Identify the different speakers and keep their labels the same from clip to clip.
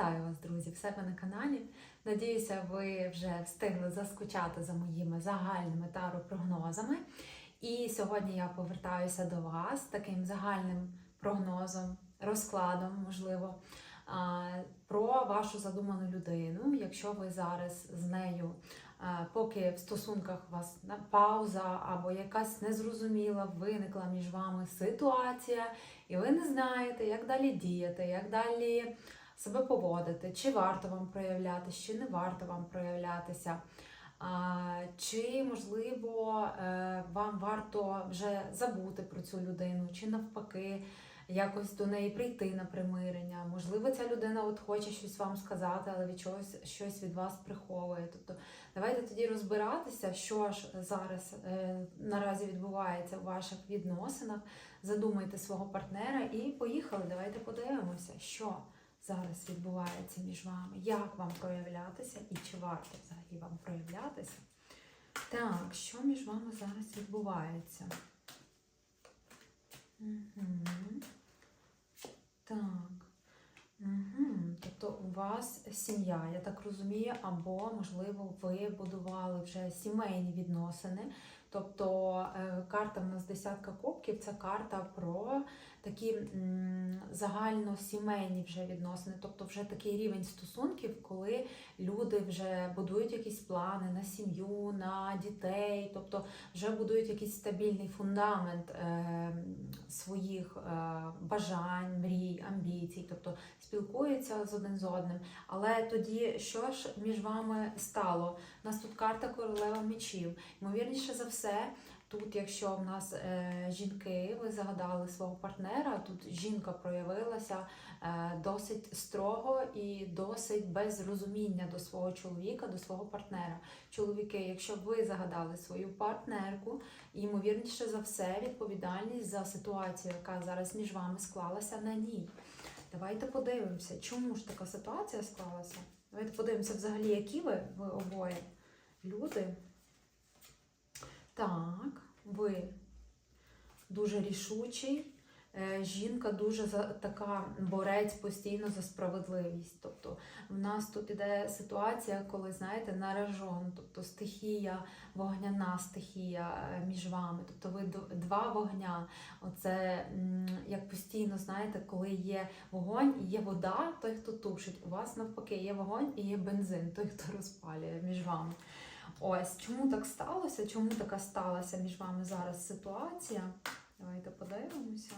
Speaker 1: Вітаю вас, друзі, в себе на каналі. Надіюся, ви вже встигли заскучати за моїми загальними таро-прогнозами. І сьогодні я повертаюся до вас з таким загальним прогнозом, розкладом, можливо, про вашу задуману людину. Якщо ви зараз з нею, поки в стосунках у вас пауза або якась незрозуміла виникла між вами ситуація, і ви не знаєте, як далі діяти, як далі себе поводити, чи варто вам проявлятися, чи не варто вам проявлятися. Чи можливо е, вам варто вже забути про цю людину, чи навпаки якось до неї прийти на примирення? Можливо, ця людина от хоче щось вам сказати, але від чогось щось від вас приховує. Тобто давайте тоді розбиратися, що ж зараз е, наразі відбувається у ваших відносинах. Задумайте свого партнера і поїхали. Давайте подивимося, що зараз відбувається між вами, як вам проявлятися і чи варто взагалі вам проявлятися. Так, що між вами зараз відбувається? Угу. Так. Угу. Тобто у вас сім'я, я так розумію, або, можливо, ви будували вже сімейні відносини. Тобто е, карта в нас десятка кубків це карта про такі загальносімейні вже відносини, тобто вже такий рівень стосунків, коли люди вже будують якісь плани на сім'ю, на дітей, тобто вже будують якийсь стабільний фундамент е, своїх е, бажань, мрій, амбіцій, тобто спілкуються з один з одним. Але тоді що ж між вами стало? У нас тут карта королева мечів. Ймовірніше за все, тут, якщо в нас е, жінки, ви загадали свого партнера, тут жінка проявилася е, досить строго і досить без розуміння до свого чоловіка, до свого партнера. Чоловіки, якщо ви загадали свою партнерку, ймовірніше за все, відповідальність за ситуацію, яка зараз між вами склалася на ній. Давайте подивимося, чому ж така ситуація склалася. Давайте подивимося взагалі, які ви, ви обоє люди. Так, ви дуже рішучий. Е, Жінка дуже така борець постійно за справедливість. Тобто в нас тут іде ситуація, коли, знаєте, наражон, тобто стихія, вогняна стихія е, між вами. Тобто ви два вогня. Оце як постійно, знаєте, коли є вогонь і є вода, той, хто тушить. У вас навпаки є вогонь і є бензин, той, хто розпалює між вами. Ось чому так сталося? Чому така сталася між вами зараз ситуація? Давайте подивимося.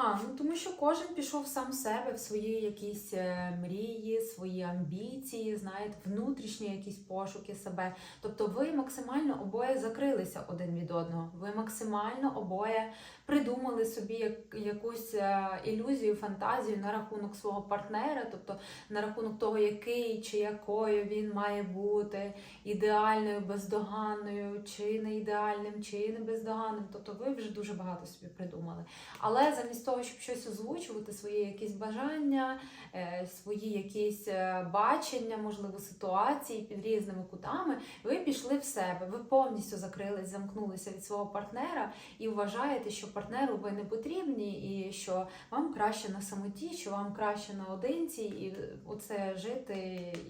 Speaker 1: А, ну тому що кожен пішов сам в себе в свої якісь е, мрії, свої амбіції, знаєте, внутрішні якісь пошуки себе. Тобто ви максимально обоє закрилися один від одного. Ви максимально обоє придумали собі як- якусь е, ілюзію, фантазію на рахунок свого партнера, тобто на рахунок того, який чи якою він має бути, ідеальною, бездоганною, чи не ідеальним, чи не бездоганним. Тобто ви вже дуже багато собі придумали. Але замість того, щоб щось озвучувати, свої якісь бажання, е, свої якісь е, бачення, можливо, ситуації під різними кутами, ви пішли в себе, ви повністю закрились, замкнулися від свого партнера і вважаєте, що партнеру ви не потрібні, і що вам краще на самоті, що вам краще наодинці, і оце жити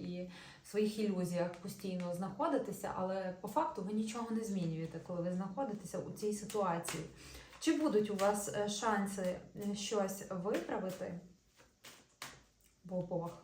Speaker 1: і в своїх ілюзіях постійно знаходитися, але по факту ви нічого не змінюєте, коли ви знаходитеся у цій ситуації. Чи будуть у вас е, шанси е, щось виправити в обох?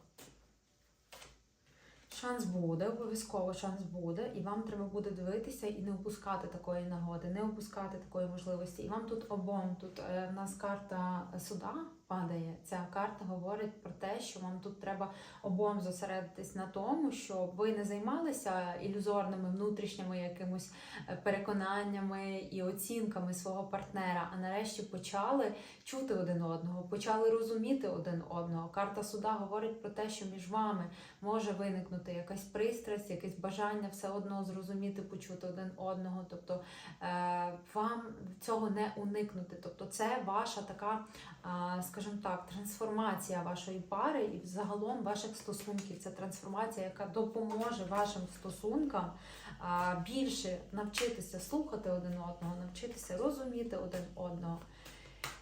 Speaker 1: Шанс буде, обов'язково шанс буде, і вам треба буде дивитися і не опускати такої нагоди, не опускати такої можливості. І вам тут обом, тут е, в нас карта суда падає. Ця карта говорить про те, що вам тут треба обом зосередитись на тому, щоб ви не займалися ілюзорними внутрішніми якимось е, переконаннями і оцінками свого партнера, а нарешті почали чути один одного, почали розуміти один одного. Карта суда говорить про те, що між вами може виникнути якась пристрасть, якесь бажання все одно зрозуміти, почути один одного. Тобто е, вам цього не уникнути. Тобто, це ваша така, е, скажімо так, трансформація вашої пари і взагалом ваших стосунків. Це трансформація, яка допоможе вашим стосункам більше навчитися слухати один одного, навчитися розуміти один одного.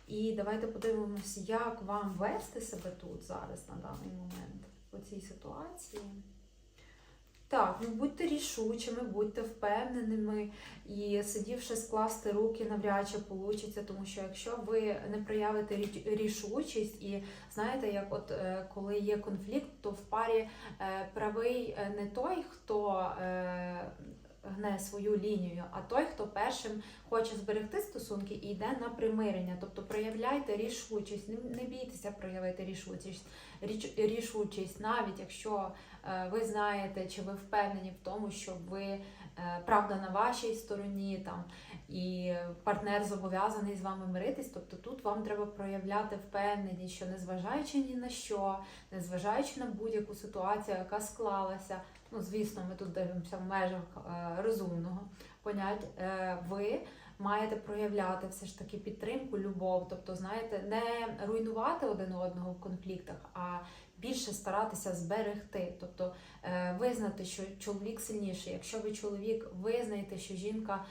Speaker 1: І давайте подивимося, як вам вести себе тут зараз на даний момент у цій ситуації. Так, ну будьте рішучими, будьте впевненими. І сидівши скласти руки навряд чи вийде, тому що якщо ви не проявите рішучість, і знаєте, як от е, коли є конфлікт, то в парі е, правий е, не той, хто гне свою лінію, а той, хто першим хоче зберегти стосунки і йде на примирення. Тобто проявляйте рішучість, не, бійтеся проявити рішучість, рішучість, навіть якщо е, ви знаєте чи ви впевнені в тому, що ви е, правда на вашій стороні там і партнер зобов'язаний з вами миритись. Тобто тут вам треба проявляти впевненість, що незважаючи ні на що, незважаючи на будь-яку ситуацію, яка склалася. Ну, звісно, ми тут дивимося в межах е, розумного понять. Е, ви маєте проявляти все ж таки підтримку, любов. Тобто, знаєте, не руйнувати один одного в конфліктах, а більше старатися зберегти. Тобто е, визнати, що чоловік сильніший. Якщо ви чоловік, визнаєте, що жінка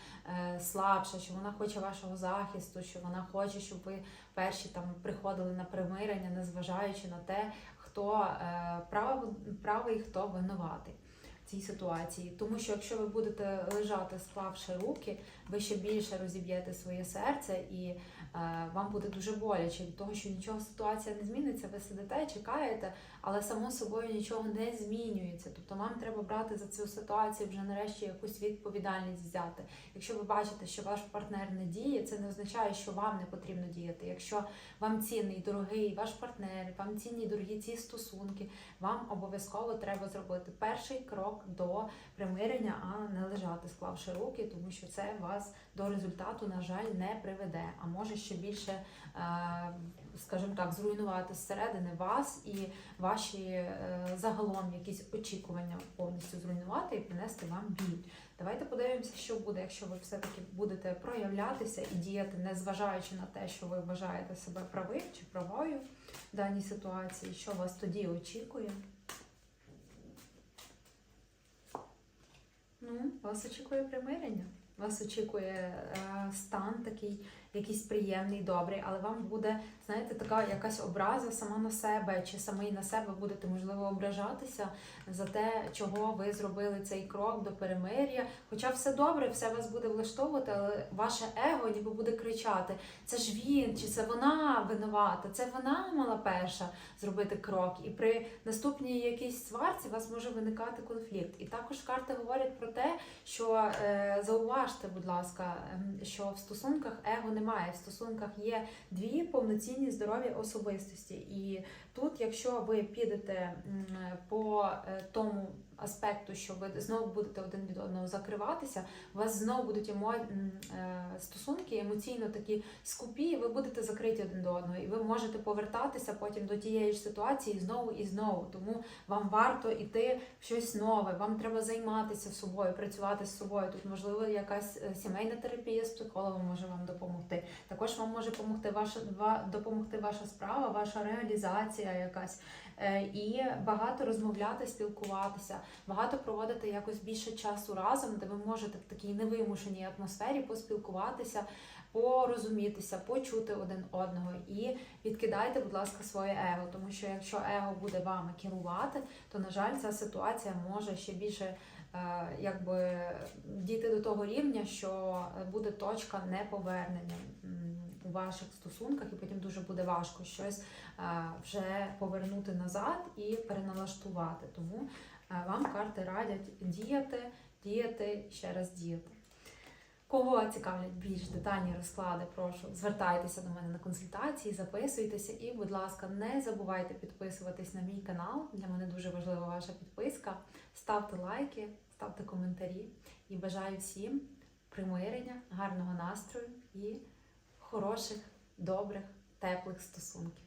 Speaker 1: слабша, що вона хоче вашого захисту, що вона хоче, щоб ви перші там приходили на примирення, незважаючи на те, хто прав, правий, хто винуватий. Цій ситуації, тому що якщо ви будете лежати, склавши руки, ви ще більше розіб'єте своє серце, і вам буде дуже боляче від того, що нічого ситуація не зміниться. Ви сидите, чекаєте, але само собою нічого не змінюється. Тобто вам треба брати за цю ситуацію вже нарешті якусь відповідальність взяти. Якщо ви бачите, що ваш партнер не діє, це не означає, що вам не потрібно діяти. Якщо вам цінний, дорогий ваш партнер, вам цінні дорогі ці стосунки, вам обов'язково треба зробити перший крок до примирення, а не лежати, склавши руки, тому що це вас до результату, на жаль, не приведе, а може ще більше, е, скажімо так, зруйнувати зсередини вас і ваші е, загалом якісь очікування повністю зруйнувати і принести вам біль. Давайте подивимося, що буде, якщо ви все-таки будете проявлятися і діяти, не зважаючи на те, що ви вважаєте себе правим чи правою в даній ситуації, що вас тоді очікує. Ну, вас очікує примирення. Вас очікує е, стан такий, якийсь приємний, добрий, але вам буде, знаєте, така якась образа сама на себе, чи самі на себе будете, можливо, ображатися за те, чого ви зробили цей крок до перемир'я. Хоча все добре, все вас буде влаштовувати, але ваше его ніби буде кричати: це ж він, чи це вона винувата, це вона мала перша зробити крок. І при наступній якійсь сварці у вас може виникати конфлікт. І також карти говорять про те, що е, зауважте, будь ласка, ем, що в стосунках его немає. В стосунках є дві повноцінні здорові особистості. І тут, якщо ви підете по е, тому аспекту, що ви знову будете один від одного закриватися, у вас знову будуть емо... е, стосунки емоційно такі скупі, і ви будете закриті один до одного, і ви можете повертатися потім до тієї ж ситуації знову і знову. Тому вам варто йти в щось нове, вам треба займатися собою, працювати з собою. Тут можливо якась е, сімейна терапія з психологом може вам допомогти. Також вам може допомогти ваша допомогти ваша справа, ваша реалізація якась. Е, І багато розмовляти, спілкуватися, багато проводити якось більше часу разом, де ви можете в такій невимушеній атмосфері поспілкуватися, порозумітися, почути один одного і відкидайте, будь ласка, своє его, тому що якщо его буде вами керувати, то на жаль, ця ситуація може ще більше е, якби дійти до того рівня, що буде точка неповернення у ваших стосунках, і потім дуже буде важко щось е, вже повернути назад і переналаштувати. Тому вам карти радять діяти, діяти, ще раз діяти. Кого цікавлять більш детальні розклади, прошу звертайтеся до мене на консультації, записуйтеся і, будь ласка, не забувайте підписуватись на мій канал. Для мене дуже важлива ваша підписка. Ставте лайки, ставте коментарі і бажаю всім примирення, гарного настрою і хороших, добрих, теплих стосунків.